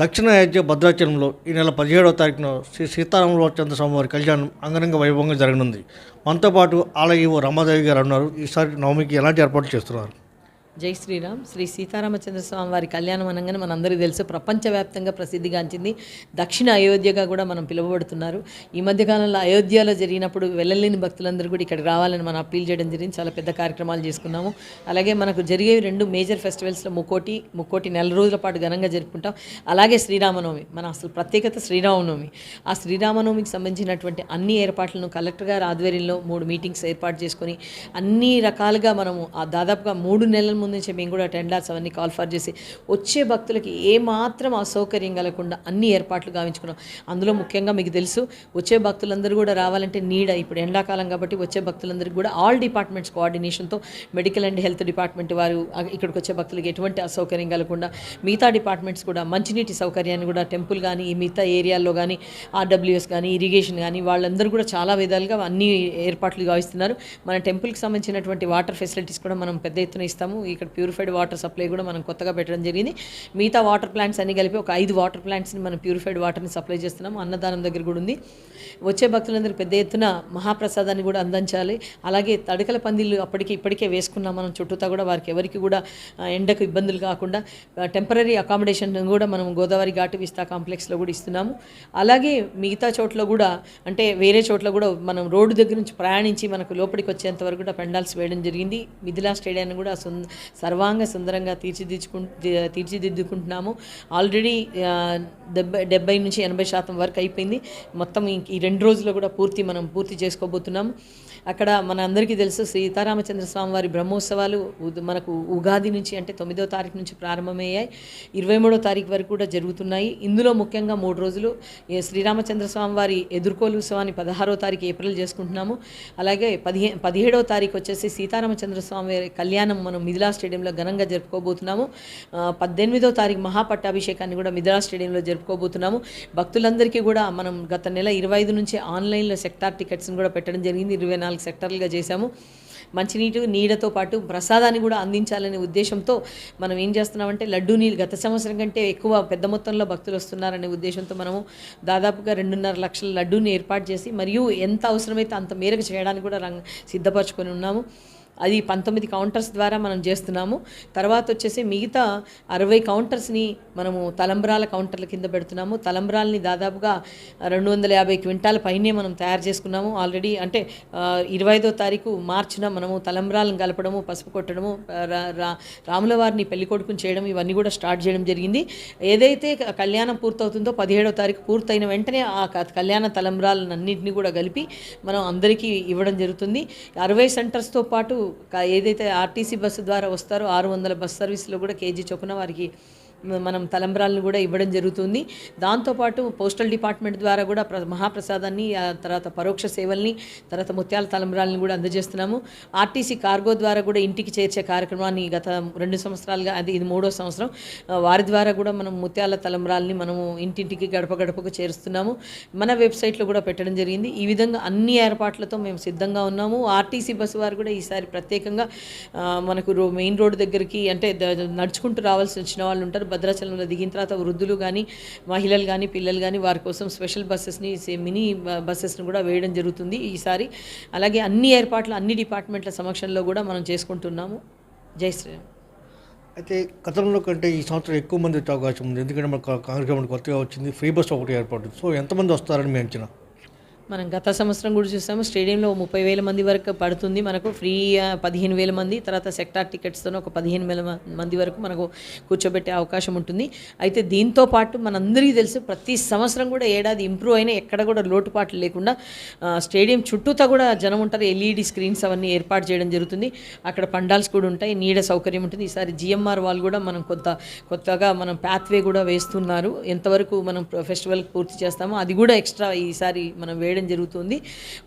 దక్షిణ అయోధ్య భద్రాచలంలో ఈ నెల పదిహేడవ తారీఖున శ్రీ సీతారామచంద్ర స్వామివారి కళ్యాణం అంగరంగ వైభవంగా జరగనుంది. మనతో పాటు ఆలయ రమాదేవి గారు ఉన్నారు. ఈసారి నవమికి ఎలాంటి ఏర్పాట్లు చేస్తున్నారు? జై శ్రీరామ్. శ్రీ సీతారామచంద్ర స్వామి వారి కళ్యాణం అనగానే మనందరికీ తెలుసు ప్రపంచవ్యాప్తంగా ప్రసిద్ధిగాంచింది దక్షిణ అయోధ్యగా కూడా మనం పిలువబడుతున్నారు. ఈ మధ్యకాలంలో అయోధ్యలో జరిగినప్పుడు వెళ్ళలేని భక్తులందరూ కూడా ఇక్కడ రావాలని మనం అప్పీల్ చేయడం జరిగింది. చాలా పెద్ద కార్యక్రమాలు చేసుకున్నాము. అలాగే మనకు జరిగే రెండు మేజర్ ఫెస్టివల్స్లో ముక్కోటి ముక్కోటి నెల రోజుల పాటు ఘనంగా జరుపుకుంటాం. అలాగే శ్రీరామనవమి మన అసలు ప్రత్యేకత శ్రీరామనవమి. ఆ శ్రీరామనవమికి సంబంధించినటువంటి అన్ని ఏర్పాట్లను కలెక్టర్ గారి ఆధ్వర్యంలో మూడు మీటింగ్స్ ఏర్పాటు చేసుకొని అన్ని రకాలుగా మనము ఆ దాదాపుగా మూడు నెలల ముందు నుంచి మేము కూడా టెండర్స్ అవన్నీ కాల్ ఫర్ చేసి వచ్చే భక్తులకి ఏ మాత్రం అసౌకర్యం కలగకుండా అన్ని ఏర్పాట్లు గావించుకున్నాం. అందులో ముఖ్యంగా మీకు తెలుసు వచ్చే భక్తులందరూ కూడా రావాలంటే నీడ ఇప్పుడు ఎండాకాలం కాబట్టి వచ్చే భక్తులందరికీ కూడా ఆల్ డిపార్ట్మెంట్స్ కోఆర్డినేషన్తో మెడికల్ అండ్ హెల్త్ డిపార్ట్మెంట్ వారు ఇక్కడికి వచ్చే భక్తులకి ఎటువంటి అసౌకర్యం కలగకుండా మిగతా డిపార్ట్మెంట్స్ కూడా మంచినీటి సౌకర్యాన్ని కూడా టెంపుల్ కానీ ఈ మిగతా ఏరియాల్లో కానీ ఆర్డబ్ల్యూఎస్ కానీ ఇరిగేషన్ కానీ వాళ్ళందరూ కూడా చాలా విధాలుగా అన్ని ఏర్పాట్లు గావిస్తున్నారు. మన టెంపుల్కి సంబంధించినటువంటి వాటర్ ఫెసిలిటీస్ కూడా మనం పెద్ద ఎత్తున ఇస్తాము. ఇక్కడ ప్యూరిఫైడ్ వాటర్ సప్లై కూడా మనం కొత్తగా పెట్టడం జరిగింది. మిగతా వాటర్ ప్లాంట్స్ అన్ని కలిపి ఒక ఐదు వాటర్ ప్లాంట్స్ని మనం ప్యూరిఫైడ్ వాటర్ని సప్లై చేస్తున్నాం. అన్నదానం దగ్గర కూడా ఉంది. వచ్చే భక్తులందరూ పెద్ద ఎత్తున మహాప్రసాదాన్ని కూడా అందించాలి. అలాగే తడకల పందిళ్ళు అప్పటికి ఇప్పటికే వేసుకున్నాం మనం. చుట్టూతా కూడా వారికి ఎవరికి కూడా ఎండకు ఇబ్బందులు కాకుండా టెంపరీ అకామిడేషన్ కూడా మనం గోదావరి ఘాటు విస్తా కాంప్లెక్స్లో కూడా ఇస్తున్నాము. అలాగే మిగతా చోట్ల కూడా అంటే వేరే చోట్ల కూడా మనం రోడ్డు దగ్గర నుంచి ప్రయాణించి మనకు లోపలికి వచ్చేంత వరకు కూడా పెండాల్స్ వేయడం జరిగింది. మిథిలా స్టేడియాన్ని కూడా సర్వాంగ సుందరంగా తీర్చిదిద్దుకు తీర్చిదిద్దుకుంటున్నాము. ఆల్రెడీ డెబ్బై డెబ్బై నుంచి ఎనభై శాతం వరకు అయిపోయింది. మొత్తం ఈ రెండు రోజుల్లో కూడా పూర్తి మనం పూర్తి చేసుకోబోతున్నాము అక్కడ మన అందరికీ తెలుసు సీతారామచంద్ర స్వామి వారి బ్రహ్మోత్సవాలు మనకు ఉగాది నుంచి అంటే తొమ్మిదో తారీఖు నుంచి ప్రారంభమయ్యాయి. ఇరవై మూడో తారీఖు వరకు కూడా జరుగుతున్నాయి. ఇందులో ముఖ్యంగా మూడు రోజులు శ్రీరామచంద్ర స్వామి వారి ఎదుర్కోలు ఉత్సవాన్ని పదహారో తారీఖు ఏప్రిల్ చేసుకుంటున్నాము. అలాగే పదిహే పదిహేడో తారీఖు వచ్చేసి సీతారామచంద్ర స్వామి వారి కళ్యాణం మనం మిథిలా స్టేడియంలో ఘనంగా జరుపుకోబోతున్నాము. పద్దెనిమిదో తారీఖు మహాపట్టాభిషేకాన్ని కూడా మిథిలా స్టేడియంలో జరుపుకోబోతున్నాము. భక్తులందరికీ కూడా మనం గత నెల ఇరవై ఐదు నుంచి ఆన్లైన్లో సెక్టార్ టికెట్స్ని కూడా పెట్టడం జరిగింది. ఇరవై నాలుగు సెక్టార్లుగా చేశాము. మంచినీటి నీడతో పాటు ప్రసాదాన్ని కూడా అందించాలనే ఉద్దేశంతో మనం ఏం చేస్తున్నామంటే లడ్డూ నీళ్ళు గత సంవత్సరం కంటే ఎక్కువ పెద్ద మొత్తంలో భక్తులు వస్తున్నారనే ఉద్దేశంతో మనము దాదాపుగా రెండున్నర లక్షల లడ్డూని ఏర్పాటు చేసి మరియు ఎంత అవసరమైతే అంత మేరకు చేయడానికి కూడా రంగ సిద్ధపరచుకొని ఉన్నాము. అది పంతొమ్మిది కౌంటర్స్ ద్వారా మనం చేస్తున్నాము. తర్వాత వచ్చేసి మిగతా అరవై కౌంటర్స్ని మనము తలంబ్రాల కౌంటర్ల కింద పెడుతున్నాము. తలంబ్రాలని దాదాపుగా రెండు వందల యాభై క్వింటాల పైనే మనం తయారు చేసుకున్నాము. ఆల్రెడీ అంటే ఇరవై ఐదో తారీఖు మార్చిన మనము తలంబ్రాలను కలపడము పసుపు కొట్టడము రా- రా- రాముల వారిని పెళ్ళి కొడుకుని చేయడం ఇవన్నీ కూడా స్టార్ట్ చేయడం జరిగింది. ఏదైతే కళ్యాణం పూర్తవుతుందో పదిహేడో తారీఖు పూర్తయిన వెంటనే ఆ క- కళ్యాణ తలంబ్రాలను అన్నింటినీ కూడా కలిపి మనం అందరికీ ఇవ్వడం జరుగుతుంది. అరవై సెంటర్స్తో పాటు ఏదైతే ఆర్టీసీ బస్సు ద్వారా వస్తారో ఆరు వందల బస్ సర్వీస్లో కూడా కేజీ చొప్పున వారికి మనం తలంబ్రాలను కూడా ఇవ్వడం జరుగుతుంది. దాంతోపాటు పోస్టల్ డిపార్ట్మెంట్ ద్వారా కూడా ప్ర మహాప్రసాదాన్ని తర్వాత పరోక్ష సేవల్ని తర్వాత ముత్యాల తలంబ్రాలను కూడా అందజేస్తున్నాము. ఆర్టీసీ కార్గో ద్వారా కూడా ఇంటికి చేర్చే కార్యక్రమాన్ని గత రెండు సంవత్సరాలుగా అది ఇది మూడో సంవత్సరం వారి ద్వారా కూడా మనం ముత్యాల తలంబ్రాలని మనము ఇంటింటికి గడప గడపకు చేరుస్తున్నాము. మన వెబ్సైట్లో కూడా పెట్టడం జరిగింది. ఈ విధంగా అన్ని ఏర్పాట్లతో మేము సిద్ధంగా ఉన్నాము. ఆర్టీసీ బస్సు వారు కూడా ఈసారి ప్రత్యేకంగా మనకు రో మెయిన్ రోడ్డు దగ్గరికి అంటే నడుచుకుంటూ రావాల్సి వచ్చిన వాళ్ళు ఉంటారు. భద్రాచలంలో దిగిన తర్వాత వృద్ధులు కానీ మహిళలు కానీ పిల్లలు కానీ వారి కోసం స్పెషల్ బస్సెస్ని సే- మినీ బస్సెస్ని కూడా వేయడం జరుగుతుంది ఈసారి. అలాగే అన్ని ఏర్పాట్లు అన్ని డిపార్ట్మెంట్ల సమక్షంలో కూడా మనం చేసుకుంటున్నాము. జై శ్రీరామ్. అయితే గతంలో కంటే ఈ సంవత్సరం ఎక్కువ మంది వచ్చే అవకాశం ఉంది. ఎందుకంటే మన కార్యక్రమం కాంగ్రెస్ కొత్తగా వచ్చింది. ఫ్రీ బస్ ఒకటి ఏర్పాటు సో ఎంతమంది వస్తారని మేము అంచనా? మనం గత సంవత్సరం కూడా చూసాము స్టేడియంలో ముప్పై వేల మంది వరకు పడుతుంది మనకు. ఫ్రీ పదిహేను వేల మంది తర్వాత సెక్టార్ టికెట్స్తో ఒక పదిహేను వేల మంది వరకు మనకు కూర్చోబెట్టే అవకాశం ఉంటుంది. అయితే దీంతో పాటు మనందరికీ తెలుసు ప్రతి సంవత్సరం కూడా ఏడాది ఇంప్రూవ్ అయినా ఎక్కడ కూడా లోటుపాట్లు లేకుండా స్టేడియం చుట్టూతా కూడా జనం ఉంటారు. ఎల్ఈడి స్క్రీన్స్ అవన్నీ ఏర్పాటు చేయడం జరుగుతుంది. అక్కడ పండాల్స్ కూడా ఉంటాయి. నీడ సౌకర్యం ఉంటుంది. ఈసారి జిఎంఆర్ వాళ్ళు కూడా మనం కొంత కొత్తగా మనం పాత్వే కూడా వేస్తున్నారు. ఎంతవరకు మనం ఫెస్టివల్ పూర్తి చేస్తామో అది కూడా ఎక్స్ట్రా ఈసారి మనం వేడ చేయడం జరుగుతుంది.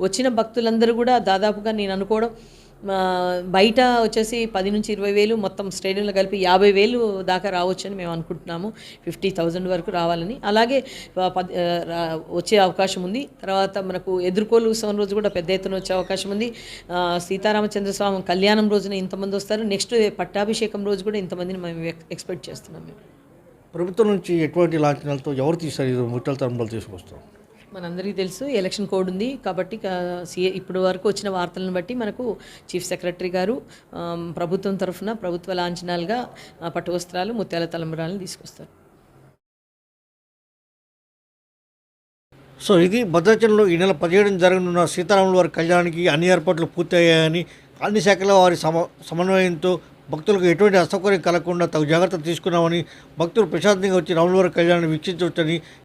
వచ్చిన భక్తులందరూ కూడా దాదాపుగా నేను అనుకోవడం బయట వచ్చేసి పది నుంచి ఇరవై వేలు మొత్తం స్టేడియంలో కలిపి యాభై వేలు దాకా రావచ్చు అని మేము అనుకుంటున్నాము. ఫిఫ్టీ థౌజండ్ వరకు రావాలని. అలాగే పది వచ్చే అవకాశం ఉంది. తర్వాత మనకు ఎదుర్కోలు ఉత్సవం రోజు కూడా పెద్ద ఎత్తున వచ్చే అవకాశం ఉంది. సీతారామచంద్రస్వామి సీతారామచంద్ర స్వామి కళ్యాణం రోజున ఇంతమంది వస్తారు. నెక్స్ట్ పట్టాభిషేకం రోజు కూడా ఇంతమందిని మేము ఎక్స్పెక్ట్ చేస్తున్నాం మేము. ప్రభుత్వం నుంచి ఎటువంటి లాంఛనాలతో ఎవరు తీస్తారు ముట్టల తరంలో తీసుకొస్తాం. మనందరికీ తెలుసు ఎలక్షన్ కోడ్ ఉంది కాబట్టి సీఏ ఇప్పుడు వరకు వచ్చిన వార్తలను బట్టి మనకు చీఫ్ సెక్రటరీ గారు ప్రభుత్వం తరఫున ప్రభుత్వ లాంఛనాలుగా పట్టు వస్త్రాలు ముత్యాల తలంబరాలను తీసుకొస్తారు. సో ఇది భద్రాచలంలో ఈ నెల పదిహేడున జరగనున్న సీతారాముల వారి కళ్యాణానికి అన్ని ఏర్పాట్లు పూర్తయ్యాయని అన్ని శాఖల వారి సమ సమన్వయంతో భక్తులకు ఎటువంటి అసౌకర్యం కలగకుండా తగు జాగ్రత్తలు తీసుకున్నామని భక్తులు ప్రశాంతంగా వచ్చి రాములవారి కళ్యాణాన్ని వీక్షించవచ్చని